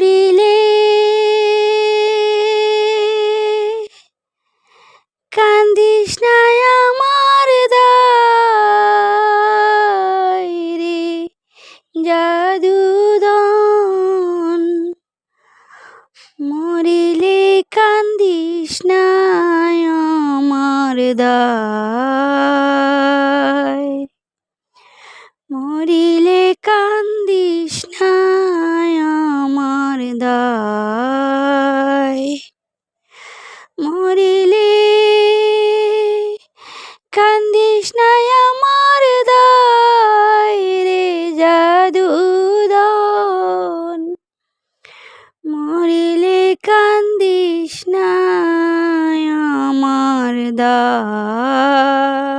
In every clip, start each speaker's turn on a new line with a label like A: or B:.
A: মরিলে কান্দিস না আমার রে জাদুদন মরিলে দায়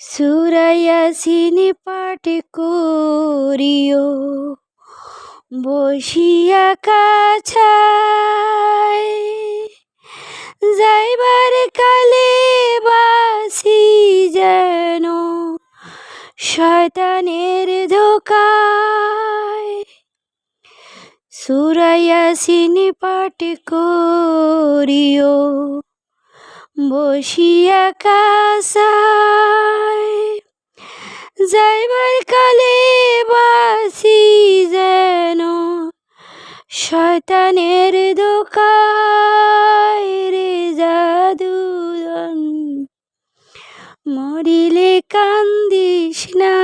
A: সুরায়াসিনী পাঠ করিও বসিয়া কাছায় যাইবার কালে বাসি যেন শয়তানের সুরায়াসিনী পাঠ করিও, বসিয়া কাসায় যাইবার কালে বাসি যেন শয়তানের দোকায় রে মরিলে কান্দিস না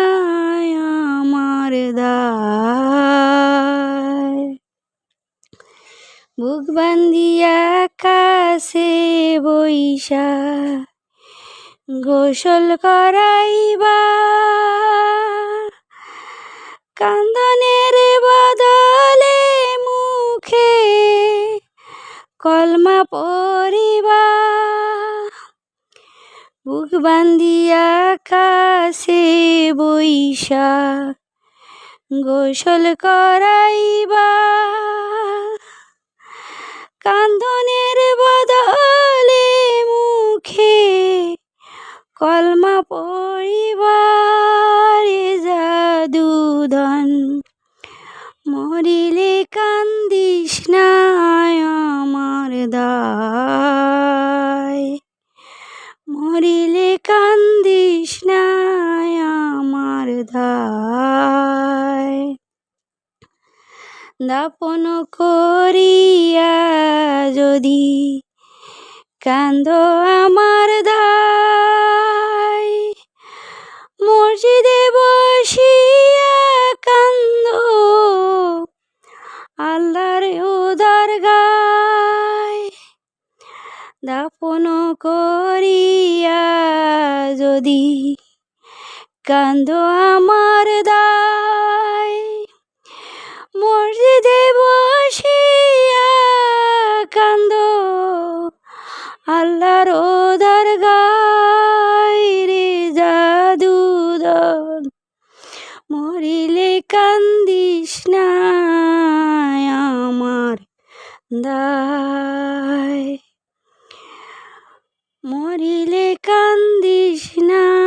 A: আমার দায়। বুক বান্ধিয়া কাছে বৈশা, গোসল করাইবা। কান্দনের বদলে মুখে কলমা পরিবা। বুক বান্ধিয়া কাছে বৈশা, গোসল করাইবা। কান্দনের বদলে মুখে কলমা পরিবার জাদুধন। মরিলে কান্দিস আমার দায়। মরিলে কান্দিস আমার দায় দাপন করিয়া যদি কান্দ আমার দায়। মসজিদে বসিয়া কান্দ, আল্লাহর উদার গায়। দাপন করিয়া যদি কান্দ আমার দায়। মসজিদে বসিয়া কান্দ। আল্লাহর ওদার গায় রে জাদুদন মরিলে কান্দিস না আমার দায়। মরিলে কান্দিস না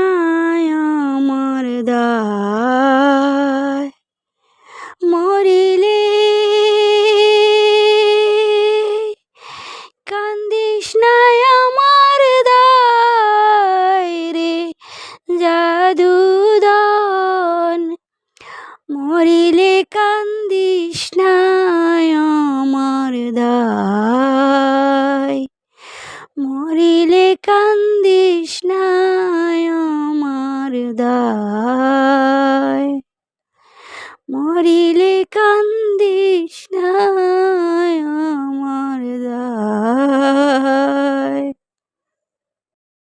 A: মরিলে কান্দিস আমার দায়। মরিলে কান্দিস আমার দায়। মরিলে কান্দিস না